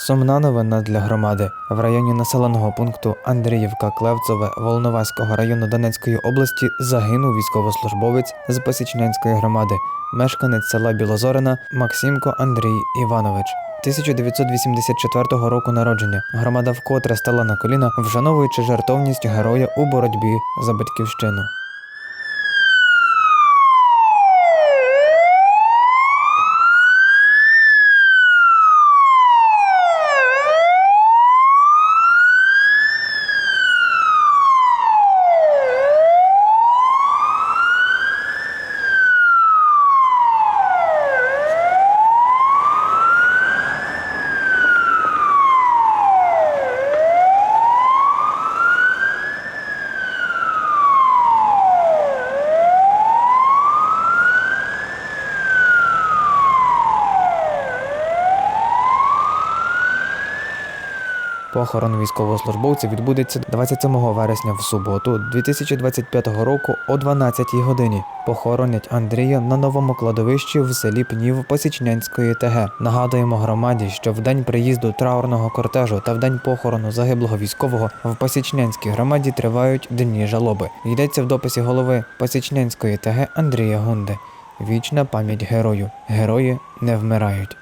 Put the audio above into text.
Сумна новина для громади. В районі населеного пункту Андріївка Клевцове Волноваського району Донецької області загинув військовослужбовець з Посічнянської громади, мешканець села Білозорина Максимко Андрій Іванович. 1984 року народження громада вкотре стала на коліна, вшановуючи жертовність героя у боротьбі за батьківщину. Похорон військовослужбовця відбудеться 27 вересня в суботу 2025 року о 12 годині. Похоронять Андрія на новому кладовищі в селі Пнів Посічнянської ТГ. Нагадуємо громаді, що в день приїзду траурного кортежу та в день похорону загиблого військового в Посічнянській громаді тривають дні жалоби. Йдеться в дописі голови Посічнянської ТГ Андрія Гунди. Вічна пам'ять герою. Герої не вмирають.